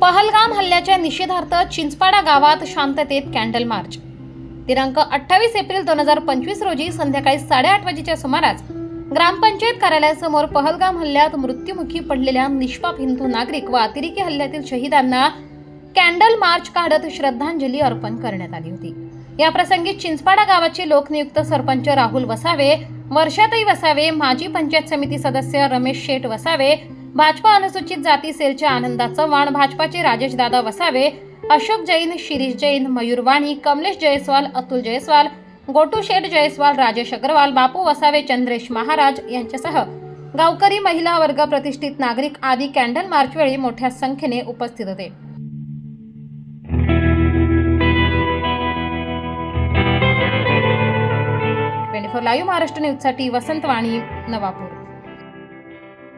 पहलगाम हल्ल्याच्या निषेधार्थ चिंचपाडा गावात शांततेत कॅन्डल मार्च. दिनांक अठ्ठावीस एप्रिल दोन हजार पंचवीस रोजी संध्याकाळी साडेआठ वाजेच्या सुमारास ग्रामपंचायत कार्यालयासमोर पहलगाम हल्ल्यात मृत्युमुखी पडलेल्या निष्पाप हिंदू नागरिक व अतिरेकी हल्ल्यातील शहीदांना कॅन्डल मार्च काढत श्रद्धांजली अर्पण करण्यात आली होती. या प्रसंगी चिंचपाडा गावाचे लोकनियुक्त सरपंच राहुल वसावे वर्षाताई वसावे माजी पंचायत समिती सदस्य रमेश शेठ वसावे भाजपा अनुसूचित जाती सेलचे आनंदा चव्हाण भाजपाचे राजेश दादा वसावे अशोक जैन शिरीष जैन मयूर वाणी कमलेश जयस्वाल अतुल जयस्वाल गोटू शेठ जयस्वाल राजेश अग्रवाल बापू वसावे चंद्रेश महाराज यांच्यासह गावकरी महिला वर्ग प्रतिष्ठित नागरिक आदी कॅन्डल मार्चवेळी मोठ्या संख्येने उपस्थित होते. ट्वेंटी फोर लाईव्ह महाराष्ट्र न्यूजसाठी वसंत वाणी नवापूर.